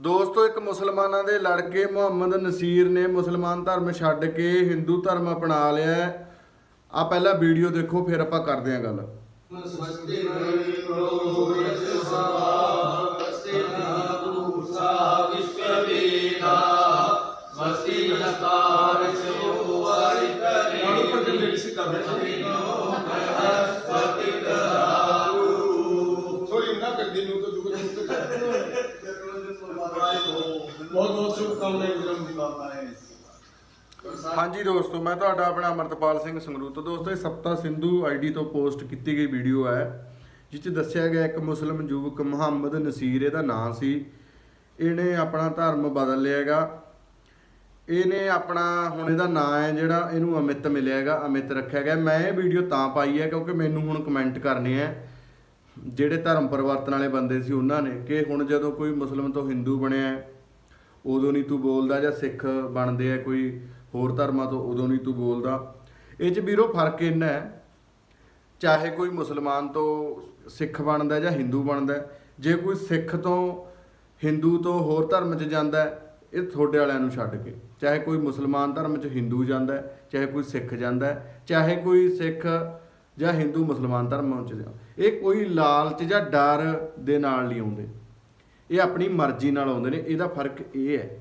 ਦੋਸਤੋ, ਇੱਕ ਮੁਸਲਮਾਨਾਂ ਦੇ ਲੜਕੇ ਮੁਹੰਮਦ ਨਸੀਰ ਨੇ ਮੁਸਲਮਾਨ ਧਰਮ ਛੱਡ ਕੇ ਹਿੰਦੂ ਧਰਮ ਅਪਣਾ ਲਿਆ ਆ ਪਹਿਲਾਂ ਵੀਡੀਓ ਦੇਖੋ, ਫਿਰ ਆਪਾਂ ਕਰਦੇ ਆਂ ਗੱਲ। ਸਵਸਤੇ ਬਹੁਤ ਬਹੁਤ ਸ਼ੁਭਕਾਮਨਾਵਾਂ ਜਨਮ ਦੀ ਬਾਬਾ ਹੈ ਹਾਂਜੀ ਦੋਸਤੋ, ਮੈਂ ਤੁਹਾਡਾ ਆਪਣਾ ਅਮਰਤਪਾਲ ਸਿੰਘ ਸੰਗਰੂਰ ਤੋਂ। ਦੋਸਤੋ, ਇਹ ਸਪਤਾ ਸਿੰਧੂ ਆਈਡੀ ਤੋਂ ਪੋਸਟ ਕੀਤੀ ਗਈ ਵੀਡੀਓ ਹੈ, ਜਿਸ 'ਚ ਦੱਸਿਆ ਗਿਆ ਇੱਕ ਮੁਸਲਮ ਯੁਵਕ ਮੁਹੰਮਦ ਨਸੀਰ, ਇਹਦਾ ਨਾਂ ਸੀ। ਇਹਨੇ ਆਪਣਾ ਧਰਮ ਬਦਲ ਲਿਆ ਹੈਗਾ। ਇਹਨੇ ਆਪਣਾ, ਹੁਣ ਇਹਦਾ ਨਾਂ ਹੈ ਜਿਹੜਾ, ਇਹਨੂੰ ਅਮਿਤ ਮਿਲਿਆ ਹੈਗਾ, ਅਮਿਤ ਰੱਖਿਆ ਗਿਆ। ਮੈਂ ਇਹ ਵੀਡੀਓ ਤਾਂ ਪਾਈ ਹੈ ਕਿਉਂਕਿ ਮੈਨੂੰ ਹੁਣ ਕਮੈਂਟ ਕਰਨੇ ਆ ਜਿਹੜੇ ਧਰਮ ਪਰਿਵਰਤਨ ਵਾਲੇ ਬੰਦੇ ਸੀ ਉਹਨਾਂ ਨੇ ਕਿ ਹੁਣ ਜਦੋਂ ਕੋਈ ਮੁਸਲਮ ਤੋਂ ਹਿੰਦੂ ਬਣਿਆ ਉਦੋਂ ਨਹੀਂ ਤੂੰ ਬੋਲਦਾ ਜਾਂ ਸਿੱਖ ਬਣਦੇ ਆ ਕੋਈ ਹੋਰ ਧਰਮਾਂ ਤੋਂ ਉਦੋਂ ਨਹੀਂ ਤੂੰ ਬੋਲਦਾ। ਇਹ ਚ ਵੀਰੋ ਫ਼ਰਕ ਇੰਨਾ ਹੈ, ਚਾਹੇ ਕੋਈ ਮੁਸਲਮਾਨ ਤੋਂ ਸਿੱਖ ਬਣਦਾ ਜਾਂ ਹਿੰਦੂ ਬਣਦਾ, ਜੇ ਕੋਈ ਸਿੱਖ ਤੋਂ ਹਿੰਦੂ ਤੋਂ ਹੋਰ ਧਰਮ 'ਚ ਜਾਂਦਾ, ਇਹ ਤੁਹਾਡੇ ਵਾਲਿਆਂ ਨੂੰ ਛੱਡ ਕੇ। ਚਾਹੇ ਕੋਈ ਮੁਸਲਮਾਨ ਧਰਮ 'ਚ ਹਿੰਦੂ ਜਾਂਦਾ, ਚਾਹੇ ਕੋਈ ਸਿੱਖ ਜਾਂਦਾ, ਚਾਹੇ ਕੋਈ ਸਿੱਖ ਜਾਂ ਹਿੰਦੂ ਮੁਸਲਮਾਨ ਧਰਮ 'ਚ ਜਾਂਦਾ। ਇਹ ਕੋਈ ਲਾਲਚ ਜਾਂ ਡਰ ਦੇ ਨਾਲ ਨਹੀਂ ਆਉਂਦੇ। ਇਹ ਆਪਣੀ ਮਰਜ਼ੀ ਨਾਲ ਆਉਂਦੇ ਨੇ ਇਹਦਾ ਫ਼ਰਕ ਇਹ ਹੈ।